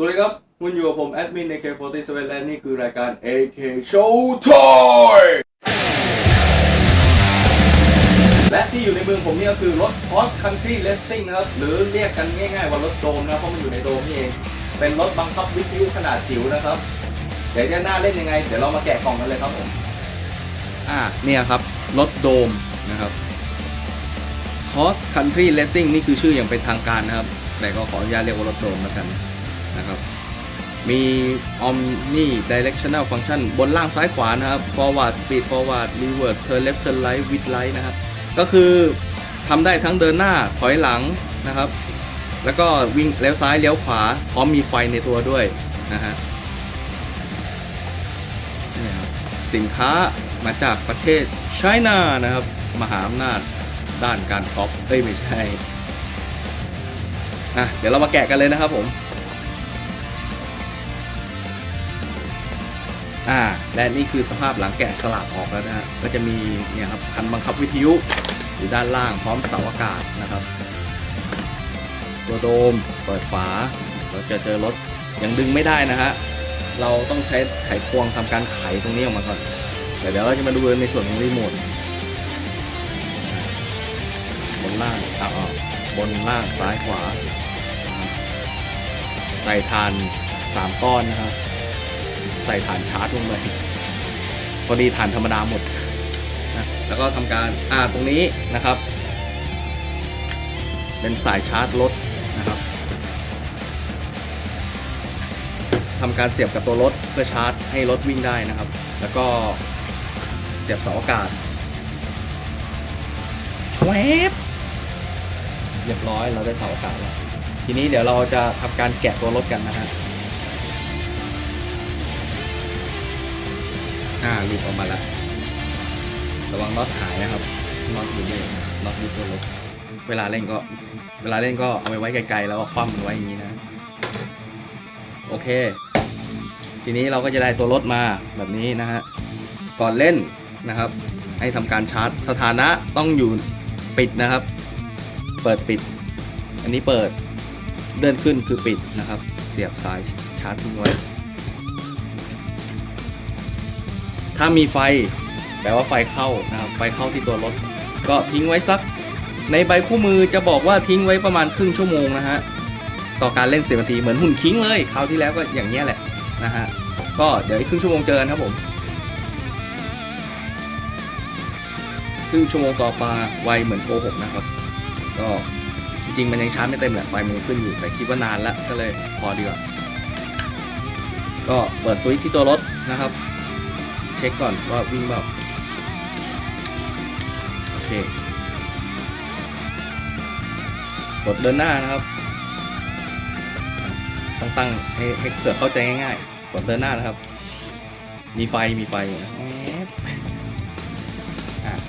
สวัสดีครับ คุณอยู่กับผม แอดมิน AK47 และนี่คือรายการ AK Show Toy และที่อยู่ในมือผมนี่ก็คือรถ Cross Country Racing นะครับ หรือเรียกกันง่ายๆว่ารถโดมนะเพราะมันอยู่ในโดมนี่เอง เป็นรถบังคับวิทยุขนาดจิ๋วนะครับ เดี๋ยวจะน่าเล่นยังไง เดี๋ยวเรามาแกะกล่องกันเลยครับผม อ่าเนี่ยครับ รถโดมนะครับ Cross Country Racing นี่คือชื่ออย่างเป็นทางการนะครับ แต่ก็ขออนุญาตเรียกว่ารถโดมแล้วกัน นะครับ มี Omni Directional Function บนล่างซ้ายขวานะครับ Forward Speed Forward Reverse Turn Left Turn Right With Light นะครับ ก็คือทำได้ทั้งเดินหน้าถอยหลังนะครับ แล้วก็วิ่งเลี้ยวซ้ายเลี้ยวขวา พร้อมมีไฟในตัวด้วยนะฮะสินค้ามาจากประเทศไชน่านะครับ มหาอำนาจด้านการกอล์ฟเอ้ยไม่ใช่อะเดี๋ยวเรามาแกะกันเลยนะครับผม อ่าและนี่คือสภาพหลังแกะสลักออกแล้วนะฮะก็จะมีเนี่ยครับคันบังคับวิทยุอยู่ด้านล่างพร้อมเสาอากาศนะครับ ตัวโดมเปิดฝาเราจะเจอรถยังดึงไม่ได้นะฮะเราต้องใช้ไขควงทำการไขตรงนี้ออกมาก่อนแต่เดี๋ยวเราจะมาดูในส่วนของรีโมทบนล่างเอาเอบนล่างซ้ายขวา ใส่ฐาน 3 ก้อนนะครับ ใส่ฐานชาร์จลงไปพอดีฐานธรรมดาหมดนะแล้วก็ทำการอ่าตรงนี้นะครับ เป็นสายชาร์จรถนะครับทำการเสียบกับตัวรถเพื่อชาร์จให้รถวิ่งได้นะครับ แล้วก็เสียบเสาอากาศชวบเรียบร้อยเราได้เสาอากาศแล้วทีนี้เดี๋ยวเราจะทำการแกะตัวรถกันนะฮะาหลุดออกมาล้วระวังน็อตหายนะครับน็อตอยู่นี่น็อตอยู่ตัวรถเวลาเล่นก็ เวลาเล่นก็เอาไปไว้ไกลๆแล้วก็คว่ำมันไว้อย่างนี้นะ โอเค ทีนี้เราก็จะได้ตัวรถมาแบบนี้นะฮะก่อนเล่นนะครับ ให้ทำการชาร์จสถานะต้องอยู่ปิดนะครับ เปิดปิด อันนี้เปิดเดินขึ้นคือปิดนะครับ เสียบสายชาร์จทิ้งไว้ ถ้ามีไฟแปลว่าไฟเข้านะครับไฟเข้าที่ตัวรถ ก็ทิ้งไว้สัก ในใบคู่มือจะบอกว่าทิ้งไว้ประมาณครึ่งชั่วโมงนะฮะต่อการเล่นสิบนาทีเหมือนหุ่นคิงเลยคราวที่แล้วก็อย่างเนี้ยแหละนะฮะก็เดี๋ยวอีกครึ่งชั่วโมงเจอกันครับผมครึ่งชั่วโมงต่อมาไวเหมือนโกหกนะครับ ก็จริงๆมันยังชาร์จไม่เต็มแหละไฟมันขึ้นอยู่แต่คิดว่านานล้วก็เลยพอดีกว่าก็เปิดสวิตช์ที่ตัวรถนะครับ เช็คก่อนว่าวิ่งแบบโอเค กดเดินหน้านะครับ ต้องตั้งให้ให้เกิดเข้าใจง่ายๆ กดเดินหน้านะครับ มีไฟมีไฟอะแอบ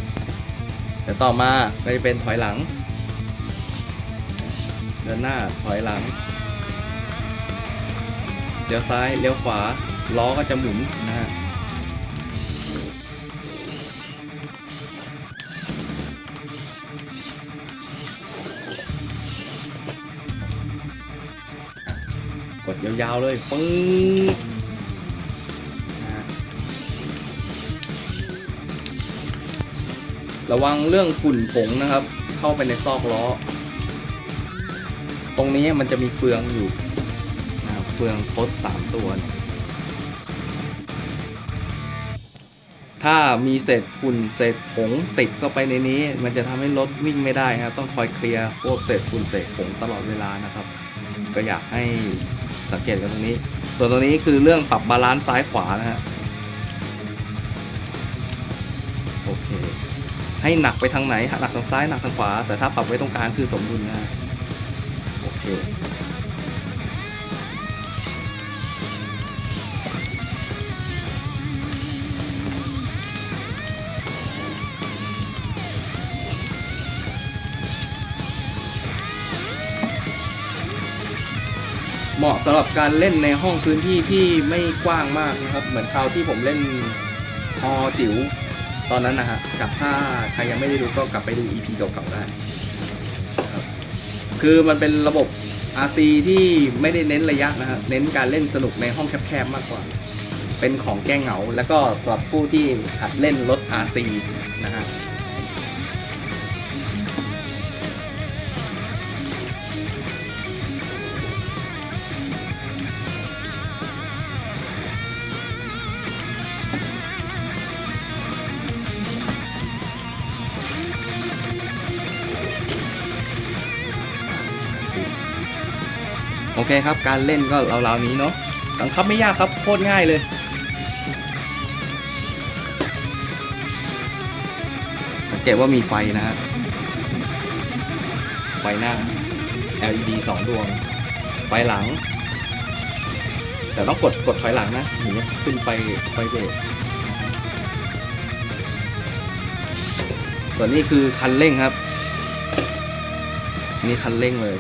อ่ต่อมาก็จะเป็นถอยหลัง เดินหน้าถอยหลังเลี้ยวซ้ายเลี้ยวขวาล้อก็จะหมุนนะฮะ ยาวๆเลยปึ้งระวังเรื่องฝุ่นผงนะครับ เข้าไปในซอกล้อ ตรงนี้มันจะมีเฟืองอยู่เฟืองคดสามตัว ถ้ามีเศษฝุ่นเศษผงติดเข้าไปในนี้ มันจะทำให้รถวิ่งไม่ได้ครับ ต้องคอยเคลียร์พวกเศษฝุ่นเศษผงตลอดเวลานะครับ ก็อยากให้ สังเกตกันตรงนี้ ส่วนตรงนี้คือเรื่องปรับบาลานซ์ซ้ายขวานะฮะโอเคให้หนักไปทางไหนหนักทางซ้ายหนักทางขวา แต่ถ้าปรับไว้ตรงกลางคือสมดุลนะฮะโอเค เหมาะสำหรับการเล่นในห้องพื้นที่ที่ไม่กว้างมากนะครับ เหมือนคราวที่ผมเล่นฮอจิ๋วตอนนั้นนะฮะกับถ้าใครยังไม่ได้ดูก็กลับไปดู EP เก่าๆได้ครับคือมันเป็นระบบ RC ที่ไม่ได้เน้นระยะนะฮะเน้นการเล่นสนุกในห้องแคบๆมากกว่า เป็นของแก้เหงา แล้วก็สำหรับผู้ที่หัดเล่นรถ RC นะฮะ โอเคครับ การเล่นก็ราวๆนี้เนาะบังคับไม่ยากครับโคตรง่ายเลย สังเกตว่ามีไฟนะฮะ ไฟหน้า LED 2 ดวง ไฟหลัง แต่ต้องกดกดถอยหลังนะถึงจะขึ้นไฟไฟเบรกส่วนนี้คือคันเร่งครับ นี่คันเร่งเลย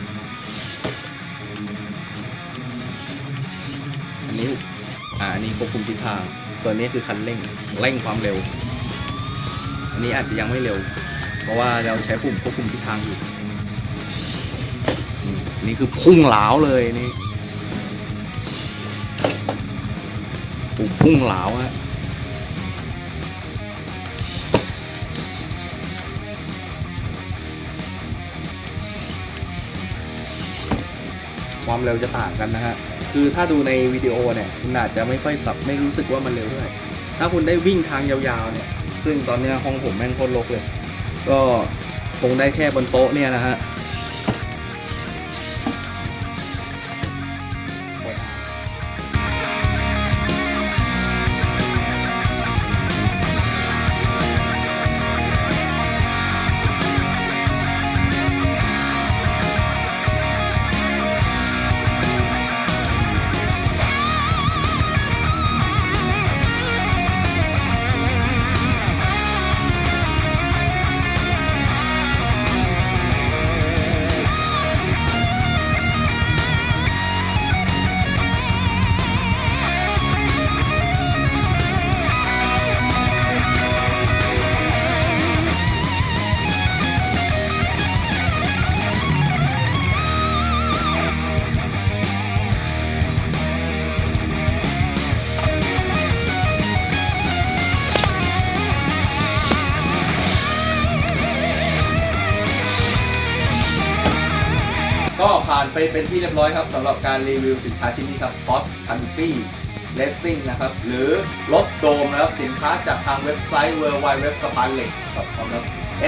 อ่าอันนี้ควบคุมทิศทาง ส่วนนี้คือคันเร่งเร่งความเร็ว อันนี้อาจจะยังไม่เร็ว เพราะว่าเราใช้ปุ่มควบคุมทิศทางอยู่ นี่คือพุ่งเหลาวเลยนี่ปุ่มพุ่งเหลาวฮะความเร็วจะต่างกันนะฮะ คือถ้าดูในวิดีโอเนี่ยคุณอาจจะไม่ค่อยสับไม่รู้สึกว่ามันเร็วเท่าไหร่ถ้าคุณได้วิ่งทางยาวๆเนี่ย ซึ่งตอนนี้ห้องผมแม่งโคตรรกเลย ก็คงได้แค่บนโต๊ะเนี่ยนะฮะ ไปเป็นที่เรียบร้อยครับสำหรับการรีวิวสินค้าชิ้นนี้ครับ Post Country Racing นะครับ หรือรถโดมนะครับ สินค้าจากทางเว็บไซต์ w w w s p a n l e x c o m นะครับ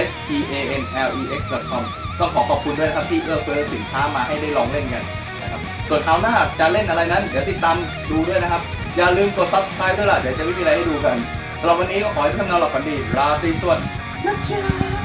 s p a n l e x com ต้องขอขอบคุณด้วยนะครับที่เอื้อเฟื้อสินค้ามาให้ได้ลองเล่นกันนะครับส่วนคราวหน้าจะเล่นอะไรนั้น เดี๋ยวติดตามดูด้วยนะครับ อย่าลืมกด subscribe ด้วยล่ะ เดี๋ยวจะไม่มีอะไรให้ดูกันสำหรับวันนี้ก็ขอให้ทุกท่านนอนหลับฝันดี ราตรีสวัสดิ์นะจ๊ะ